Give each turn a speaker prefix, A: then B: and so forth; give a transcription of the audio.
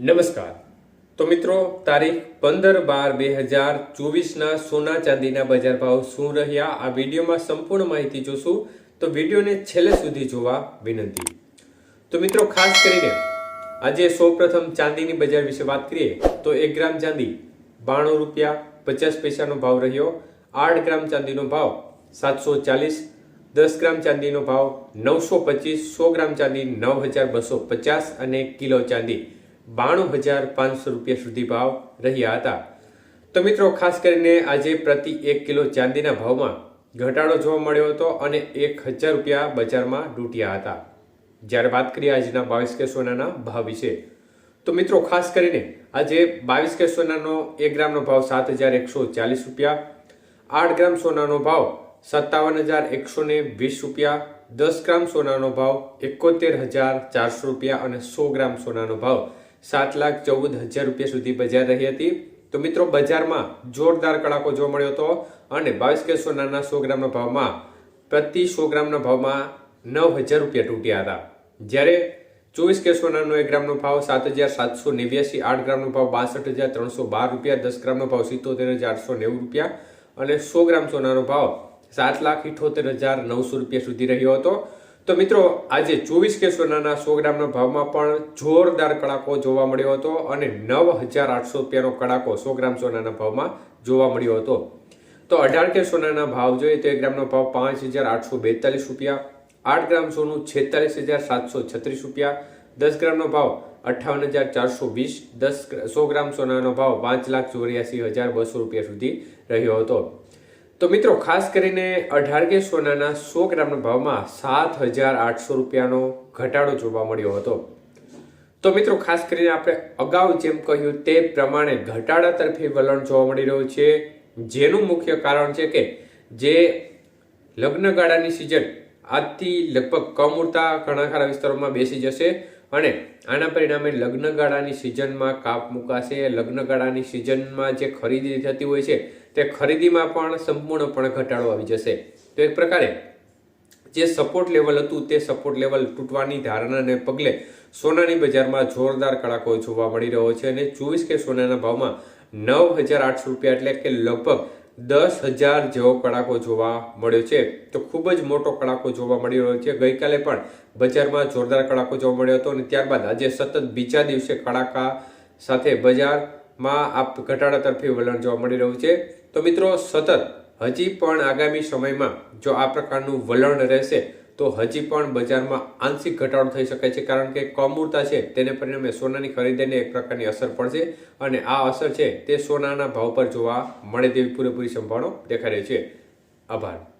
A: નમસ્કાર. તો મિત્રો, તારીખ પંદર બાર બે હજાર ચોવીસના સોના ચાંદીના બજાર ભાવ શું રહ્યા? આ વિડીયોમાં સંપૂર્ણ માહિતી જોશું. તો વિડીયોને છેલ્લે સુધી જોવા વિનંતી. તો મિત્રો, ખાસ કરીને આજે સૌપ્રથમ ચાંદીની બજાર વિશે વાત કરીએ, તો એક ગ્રામ ચાંદી બાણું રૂપિયા પચાસ પૈસાનો ભાવ રહ્યો. આઠ ગ્રામ ચાંદીનો ભાવ સાતસો ચાલીસ, દસ ગ્રામ ચાંદીનો ભાવ નવસો પચીસ, સો ગ્રામ ચાંદી નવ હજાર બસો પચાસ અને કિલો ચાંદી. બાણું હજાર પાંચસો રૂપિયા સુધી ભાવ રહ્યા હતા. તો મિત્રો, ખાસ કરીને આજે પ્રતિ એક કિલો ચાંદીના ભાવમાં ઘટાડો જોવા મળ્યો હતો અને એક હજાર રૂપિયા બજારમાં ડૂટ્યા હતા. જ્યારે વાત કરીએ આજના બાવીસ કે સોનાના ભાવ વિશે, તો મિત્રો, ખાસ કરીને આજે બાવીસ કે સોનાનો એક ગ્રામનો ભાવ સાત હજાર એકસો ચાલીસ રૂપિયા, આઠ ગ્રામ સોનાનો ભાવ સત્તાવન હજાર એકસો ને વીસ રૂપિયા, દસ ગ્રામ સોનાનો ભાવ એકોતેર હજાર ચારસો રૂપિયા અને સો ગ્રામ સોનાનો ભાવ સાત લાખ ચૌદ હજાર રૂપિયા સુધી બજાર રહી હતી. તો મિત્રો, બજારમાં જોરદાર કડાકો જોવા મળ્યો હતો અને બાવીસ કે સોનાના સો ગ્રામના ભાવમાં, પ્રતિ સો ગ્રામના ભાવમાં નવ હજાર રૂપિયા તૂટ્યા હતા. જ્યારે ચોવીસ કે સોનાનો એક ગ્રામનો ભાવ, સાત હજાર સાતસો નેવ્યાસી આઠ ગ્રામનો ભાવ, બાસઠ હજાર ત્રણસો બાર રૂપિયા, દસ ગ્રામનો ભાવ, સિત્તોતેર હજાર આઠસો નેવું રૂપિયા અને સો ગ્રામ સોનાનો ભાવ સાત લાખ ઇઠોતેર હજાર નવસો રૂપિયા સુધી રહ્યો હતો. તો મિત્રો, આજે ચોવીસ કે સોનાના સો ગ્રામના ભાવમાં પણ જોરદાર કડાકો જોવા મળ્યો હતો અને નવ હજાર આઠસો રૂપિયાનો કડાકો સો ગ્રામ સોનાના ભાવમાં જોવા મળ્યો હતો. તો અઢાર કે સોનાના ભાવ જોઈએ તો એક ગ્રામનો ભાવ પાંચ હજાર આઠસો બેતાલીસ રૂપિયા, આઠ ગ્રામ સોનું છેતાલીસ હજાર સાતસો છત્રીસ રૂપિયા, દસ ગ્રામનો ભાવ અઠ્ઠાવન હજાર ચારસો વીસ, દસ સો ગ્રામ સોનાનો ભાવ પાંચ લાખ ચોર્યાસી હજાર બસો રૂપિયા સુધી રહ્યો હતો. તો મિત્રો, ખાસ કરીને અઢાર કે સોનાના સો ગ્રામના ભાવમાં સાત હજાર આઠસો રૂપિયાનો ઘટાડો જોવા મળ્યો હતો. તો મિત્રો, ખાસ કરીને આપણે અગાઉ જેમ કહ્યું તે પ્રમાણે ઘટાડા તરફે વલણ જોવા મળી રહ્યું છે. જેનું મુખ્ય કારણ છે કે જે લગ્નગાળાની સિઝન આજથી લગભગ કમૂરતા ઘણા ખરા વિસ્તારોમાં બેસી જશે અને આના પરિણામે લગ્નગાળાની સિઝનમાં કાપ મુકાશે. લગ્નગાળાની સિઝનમાં જે ખરીદી થતી હોય છે તે ખરીદીમાં પણ સંપૂર્ણપણે ઘટાડો આવી જશે. તો એક પ્રકારે જે સપોર્ટ લેવલ હતું તે સપોર્ટ લેવલ તૂટવાની ધારણાને પગલે સોનાની બજારમાં જોરદાર કડાકો જોવા મળી રહ્યો છે અને ચોવીસ કે સોનાના ભાવમાં નવ હજાર આઠસો રૂપિયા એટલે કે લગભગ દસ હજાર જેવો કડાકો જોવા મળ્યો છે. તો ખૂબ જ મોટો કડાકો જોવા મળી રહ્યો છે. ગઈકાલે પણ બજારમાં જોરદાર કડાકો જોવા મળ્યો હતો અને ત્યારબાદ આજે સતત બીજા દિવસે કડાકા સાથે બજારમાં આ ઘટાડા તરફી વલણ જોવા મળી રહ્યું છે. તો મિત્રો, સતત હજી પણ આગામી સમયમાં જો આ પ્રકારનું વલણ રહેશે, તો હજી પણ બજારમાં આંશિક ઘટાડો થઈ શકે છે. કારણ કે કમૂરતા છે, તેને પરિણામે સોનાની ખરીદીને એક પ્રકારની અસર પડશે અને આ અસર છે તે સોનાના ભાવ પર જોવા મળે તેવી પૂરેપૂરી સંભાવના દેખાઈ રહી છે. આભાર.